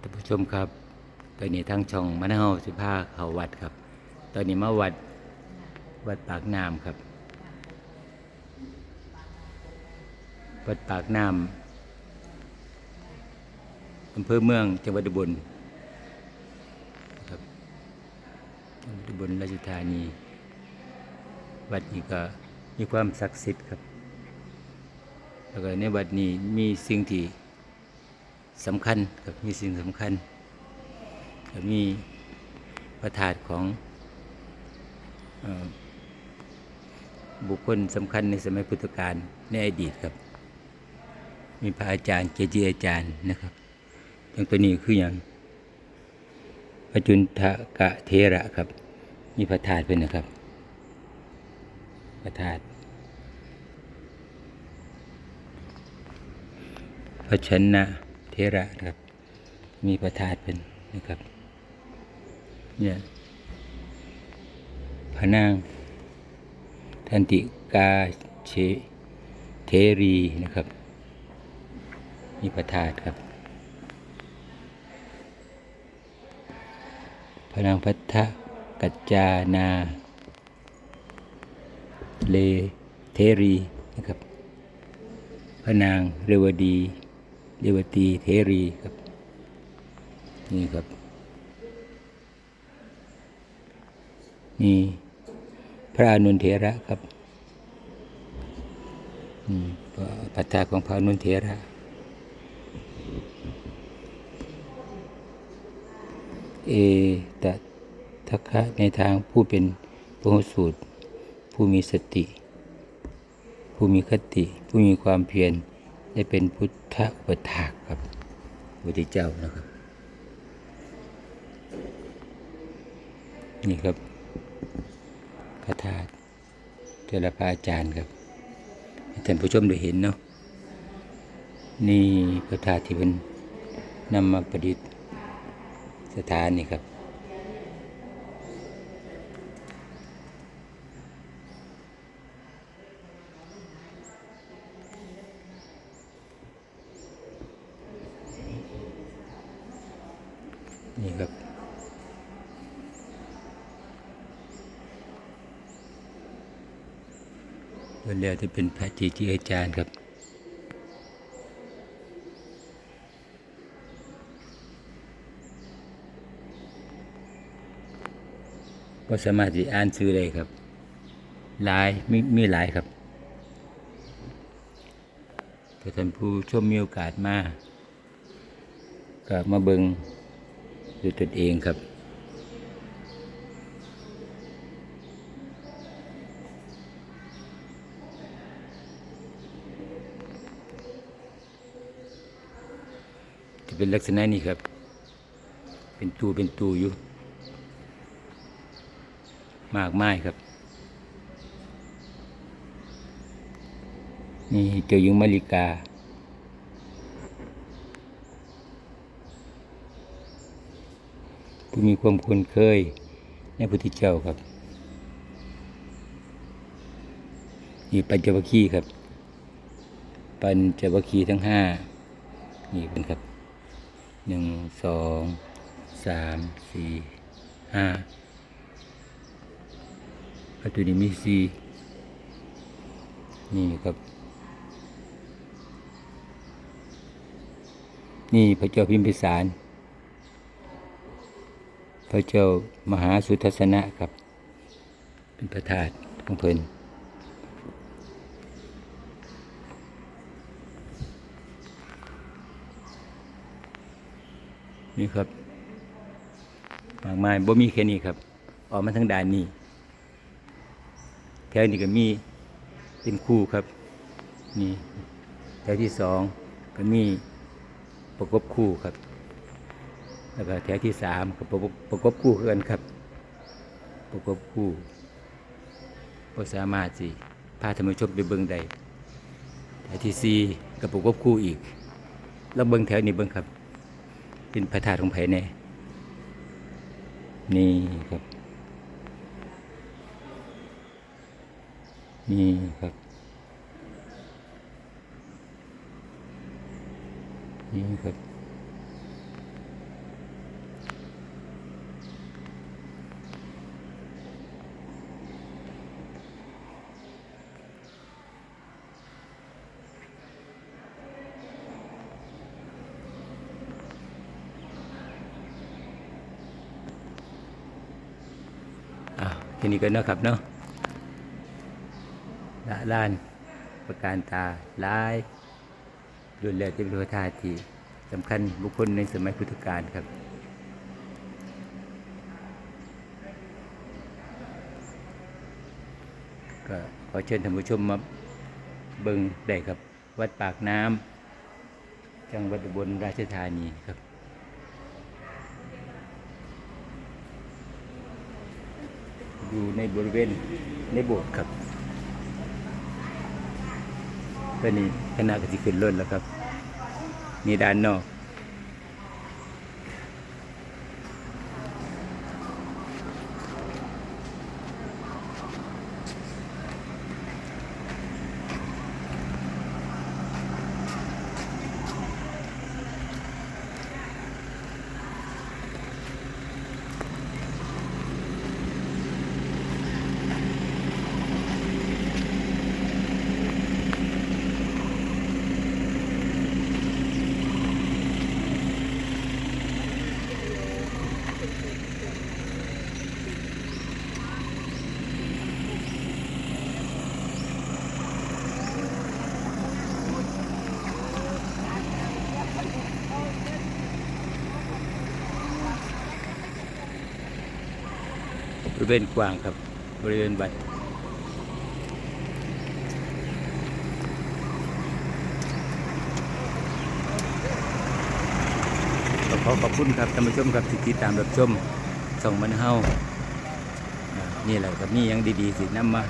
ท่านผู้ชมครับ ตอนนี้ทางช่องมะนาวสิพาเขาวัดครับ ตอนนี้มาวัดวัดปากน้ำครับ วัดปากน้ำอำเภอเมืองจังหวัดอุบลครับจังหวัดอุบลราชธานี วัดนี้ก็มีความศักดิ์สิทธิ์ครับ แล้วก็ในวัดนี้มีสิ่งที่ สำคัญครับมีสิ่งสำคัญก็มีพระธาตุของอบุคคลสำคัญในสมัยพุทธกาลในอดีตครับ มีพระอาจารย์เกจิอาจารย์นะครับอย่างตัวนี้คืออย่างพระจุนทะกะเทระครับ มีพระธาตุเป็นนะครับ พระธาตุพระชนะ เทระนะครับ มีพระธาตเป็นนะครับ เนี่ยพระนางทันติกาเชเทรีนะครับ มีพระธาตครับพระนางพัทธกัจจานาเลเทรีนะครับพระนางเรวดี เรวตีเทรีครับ นี่ครับ นี่พระอนุนเถระครับอืมปัตตาของพระอนุนเถระเอตทัคคะในทางผู้เป็นพระสูตร ผู้มีสติ ผู้มีคติ ผู้มีความเพียร ได้เป็นพุทธอุปถากครับพุทธเจ้านะครับ นี่ครับพระธาตุเทระพระอาจารย์ครับท่านผู้ชมได้เห็นเนาะนี่พระธาตุที่เป็นนำมาประดิษฐ์สถานนี่ครับ นี่ครับวันแล้วที่เป็นพระจีที่อาจารย์ครับก็สามารถที่อ่านซื้อได้ครับ หลายมีมีหลายครับถ้าท่านผู้ชมมีโอกาสมาก็มาเบิง ด้วยตนเองครับ จะเป็นลักษณะนี้ครับ เป็นตูเป็นตูอยู่ มากไม้ครับ นี่เจ้าหญิงมาริกา ผู้มีความคุ้นเคยในพุทธเจ้าครับนี่ปัญจวัคคีย์ครับ ปัญจวัคคีย์ทั้งห้านี่เป็นครับหนึ่งสองสามสี่ห้าพระตัวนี้มีสี่นี่ครับ นี่พระเจ้าพิมพิสาร พระเจ้ามหาสุทัศนะครับ เป็นประธานของเพิ่นนี่ครับมากมายบ่มีแค่นี้ครับ ออกมาทั้งด่านนี้แถวนี้ก็มีเป็นคู่ครับ นี่แถวที่สองก็มีประกบคู่ครับ แล้วก็แถวที่สามก็ประกบประกบคู่กันครับ ประกบคู่ก็สามารถสิพาท่านผู้ชมไปเบิ่งได้แถวที่สี่ก็ประกบคู่อีกแล้วเบิ่งแถวนี้เบิ่งครับ เป็นพระธาตุของไผ่แน่นี่ครับ นี่ครับนี่ครับ ทีนี้ก็เนาะครับเนาะละล้าน ประการตาลายรุนแรงที่เป็นทาที่สำคัญบุคคลในสมัยพุทธกาลครับก็ขอเชิญท่านผู้ชมมาเบิ่งได้ครับ วัดปากน้ำจังหวัดอุบลราชธานีครับ อยู่ในบริเวณในโบสถ์ครับตอนนี้คณะก็จะขึ้นรถแล้วครับ นี่ด้านนอก ริเวณกว้างครับ บริเวณวัดขอขอบคุณครับท่านผู้ชมครับที่ติดตามรับชมส่องมันเฮานี่แหละครับนี่ยังดีๆสินำมา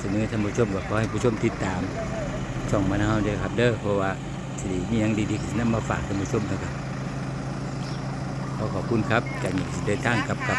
เสนอท่านผู้ชมก็ขอให้ผู้ชมติดตามส่องมันเฮาเด้อครับเด้อเพราะว่าสิมียังดีๆสินำมาฝากท่านผู้ชมนะครับขอขอบคุณครับจากนี้สิเดินทางกลับครับ